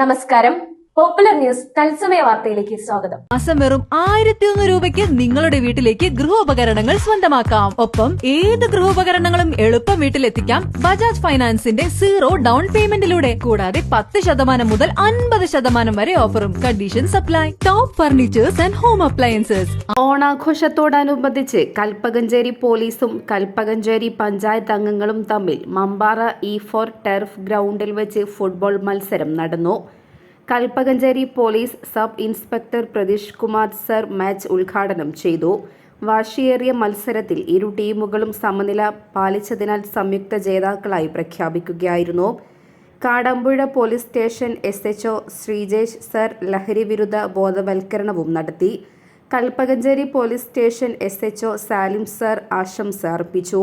നമസ്കാരം. Popular news തത്സമയ വാർത്തയിലേക്ക് സ്വാഗതം. മാസം വെറും ആയിരത്തി ഒന്ന് രൂപയ്ക്ക് നിങ്ങളുടെ വീട്ടിലേക്ക് ഗൃഹോപകരണങ്ങൾ സ്വന്തമാക്കാം. ഒപ്പം ഏത് ഗൃഹോപകരണങ്ങളും എളുപ്പം വീട്ടിലെത്തിക്കാം ബജാജ് ഫൈനാൻസിന്റെ സീറോ ഡൗൺ പേയ്മെന്റിലൂടെ. കൂടാതെ പത്ത് ശതമാനം മുതൽ അൻപത് ശതമാനം വരെ ഓഫറും condition apply top furnitures and home appliances. ഓണാഘോഷത്തോടനുബന്ധിച്ച് Kalpakanchery പോലീസും കൽപ്പകഞ്ചേരി പഞ്ചായത്ത് അംഗങ്ങളും തമ്മിൽ മമ്പാറ ഇ ഫോർ ടെർഫ് ഗ്രൗണ്ടിൽ വെച്ച് ഫുട്ബോൾ മത്സരം നടന്നു. Kalpakanchery police sub inspector Pratheesh Kumar sir match ഉദ്ഘാടനം ചെയ്തു. വാശിയേറിയ മത്സരത്തിൽ ഇരു ടീമുകളും സമനില പാലിച്ചതിനാൽ സംയുക്ത ജേതാക്കളായി പ്രഖ്യാപിക്കുകയായിരുന്നു. Kadampuzha police station S H O Sreejesh sir ലഹരി വിരുദ്ധ ബോധവൽക്കരണവും നടത്തി. Kalpakanchery police station S H O Salim sir ആശംസ അർപ്പിച്ചു.